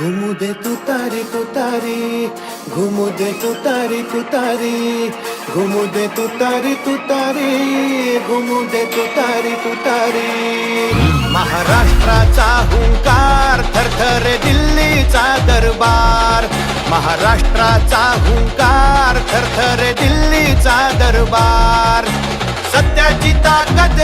घुमू दे तू तारी तू तारी. घुमू दे तू तारी तू तारी. घुमू दे तू तारी तू तारी. घुमू दे तू तारी तू तारी. महाराष्ट्राचा हुंकार थरथर दिल्लीचा दरबार. महाराष्ट्राचा हुंकार थरथर दिल्लीचा दरबार. सत्याची ताकद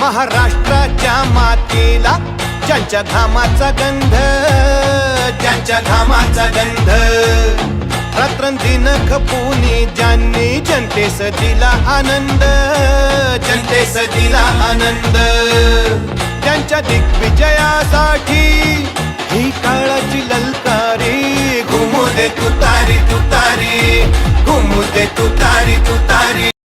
महाराष्ट्राच्या मातीला ज्यांच्या घामाचा गंध ज्यांच्या घामाचा गंध. रात्रंदिन खपुनी ज्यांनी जनतेस दिला आनंद जनतेस दिला आनंद. त्यांच्या दिग्विजयासाठी ही काळाची ललकारी. घुमू दे तुतारी तुतारी. घुमू दे तुतारी तुतारी.